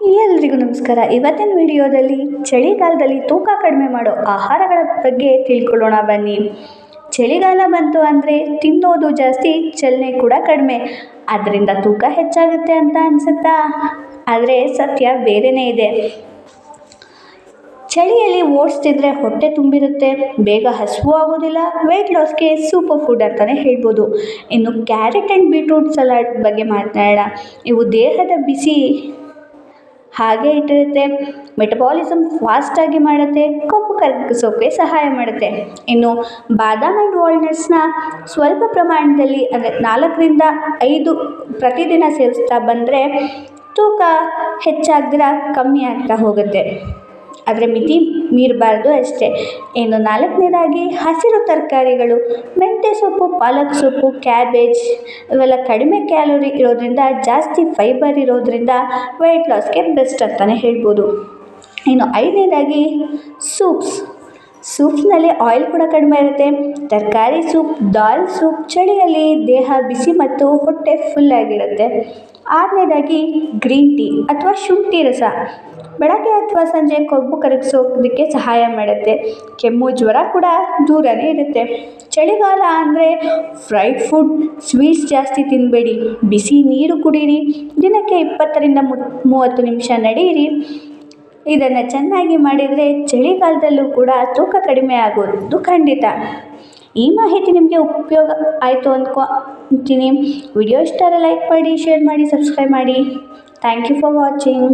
ಎಲ್ರಿಗೂ ನಮಸ್ಕಾರ. ಇವತ್ತಿನ ವಿಡಿಯೋದಲ್ಲಿ ಚಳಿಗಾಲದಲ್ಲಿ ತೂಕ ಕಡಿಮೆ ಮಾಡೋ ಆಹಾರಗಳ ಬಗ್ಗೆ ತಿಳ್ಕೊಳ್ಳೋಣ ಬನ್ನಿ. ಚಳಿಗಾಲ ಬಂತು ಅಂದರೆ ತಿನ್ನೋದು ಜಾಸ್ತಿ, ಚಲನೆ ಕೂಡ ಕಡಿಮೆ. ಅದರಿಂದ ತೂಕ ಹೆಚ್ಚಾಗುತ್ತೆ ಅಂತ ಅನಿಸುತ್ತಾ? ಆದರೆ ಸತ್ಯ ಬೇರೆಯೇ ಇದೆ. ಚಳಿಯಲ್ಲಿ ಓಟ್ಸ್ ತಿಂದರೆ ಹೊಟ್ಟೆ ತುಂಬಿರುತ್ತೆ, ಬೇಗ ಹಸಿವು ಆಗೋದಿಲ್ಲ ವೆಯ್ಟ್ ಲಾಸ್ಗೆ ಸೂಪರ್ ಫುಡ್ ಅಂತಲೇ ಹೇಳ್ಬೋದು. ಇನ್ನು ಕ್ಯಾರೆಟ್ ಆ್ಯಂಡ್ ಬೀಟ್ರೂಟ್ ಸಲಾಡ್ ಬಗ್ಗೆ ಮಾತನಾಡೋಣ. ಇವು ದೇಹದ ಬಿಸಿ ಹಾಗೆ ಇಟ್ಟಿರುತ್ತೆ. ಮೆಟಬಾಲಿಸಮ್ ಫಾಸ್ಟಾಗಿ ಮಾಡುತ್ತೆ ಕೊಬ್ಬು ಕರಗಿಸೋಕೆ ಸಹಾಯ ಮಾಡುತ್ತೆ. ಇನ್ನು ಬಾದಾಮ್ ಆ್ಯಂಡ್ ವಾಲ್ನಟ್ಸ್ನ ಸ್ವಲ್ಪ ಪ್ರಮಾಣದಲ್ಲಿ ಅಂದರೆ ನಾಲ್ಕರಿಂದ ಐದು ಪ್ರತಿದಿನ ಸೇವಿಸ್ತಾ ಬಂದರೆ ತೂಕ ಹೆಚ್ಚಾಗ್ದಿರ ಕಮ್ಮಿ ಆಗ್ತಾ ಹೋಗುತ್ತೆ. ಆದರೆ ಮಿತಿ ಮೀರಬಾರ್ದು ಅಷ್ಟೇ. ಇನ್ನು ನಾಲ್ಕನೇದಾಗಿ ಹಸಿರು ತರಕಾರಿಗಳು. ಮೆಂತ್ಯ ಸೊಪ್ಪು, ಪಾಲಕ್ ಸೊಪ್ಪು, ಕ್ಯಾಬೇಜ್ ಇವೆಲ್ಲ ಕಡಿಮೆ ಕ್ಯಾಲೋರಿ ಇರೋದರಿಂದ, ಜಾಸ್ತಿ ಫೈಬರ್ ಇರೋದರಿಂದ ವೆಯ್ಟ್ ಲಾಸ್ಗೆ ಬೆಸ್ಟ್ ಅಂತಲೇ ಹೇಳ್ಬೋದು. ಇನ್ನು ಐದನೇದಾಗಿ ಸೂಪ್ಸ್. ಸೂಪ್ಸ್ನಲ್ಲಿ ಆಯಿಲ್ ಕೂಡ ಕಡಿಮೆ ಇರುತ್ತೆ. ತರಕಾರಿ ಸೂಪ್, ದಾಲ್ ಸೂಪ್, ಚಳಿಯಲ್ಲಿ ದೇಹ ಬಿಸಿ ಮತ್ತು ಹೊಟ್ಟೆ ಫುಲ್ ಆಗಿರುತ್ತೆ. ಆರನೇದಾಗಿ ಗ್ರೀನ್ ಟೀ ಅಥವಾ ಶುಂಠಿ ರಸ. ಬೆಳಗ್ಗೆ ಅಥವಾ ಸಂಜೆ ಕೊಬ್ಬು ಕರಗಿಸೋದಕ್ಕೆ ಸಹಾಯ ಮಾಡುತ್ತೆ. ಕೆಮ್ಮು, ಜ್ವರ ಕೂಡ ದೂರನೇ ಇರುತ್ತೆ. ಚಳಿಗಾಲ ಅಂದರೆ ಫ್ರೈಡ್ ಫುಡ್ ಸ್ವೀಟ್ಸ್ ಜಾಸ್ತಿ ತಿನ್ನಬೇಡಿ ಬಿಸಿ ನೀರು ಕುಡೀರಿ. ದಿನಕ್ಕೆ ಇಪ್ಪತ್ತರಿಂದ ಮೂವತ್ತು ನಿಮಿಷ ನಡೆಯಿರಿ. ಇದನ್ನು ಚೆನ್ನಾಗಿ ಮಾಡಿದರೆ ಚಳಿಗಾಲದಲ್ಲೂ ಕೂಡ ತೂಕ ಕಡಿಮೆ ಆಗೋದು ಖಂಡಿತ. ಈ ಮಾಹಿತಿ ನಿಮಗೆ ಉಪಯೋಗ ಆಯಿತು ಅಂದ್ಕೊತೀನಿ. ವಿಡಿಯೋ ಇಷ್ಟ ಲೈಕ್ ಮಾಡಿ ಶೇರ್ ಮಾಡಿ ಸಬ್ಸ್ಕ್ರೈಬ್ ಮಾಡಿ. Thank you for watching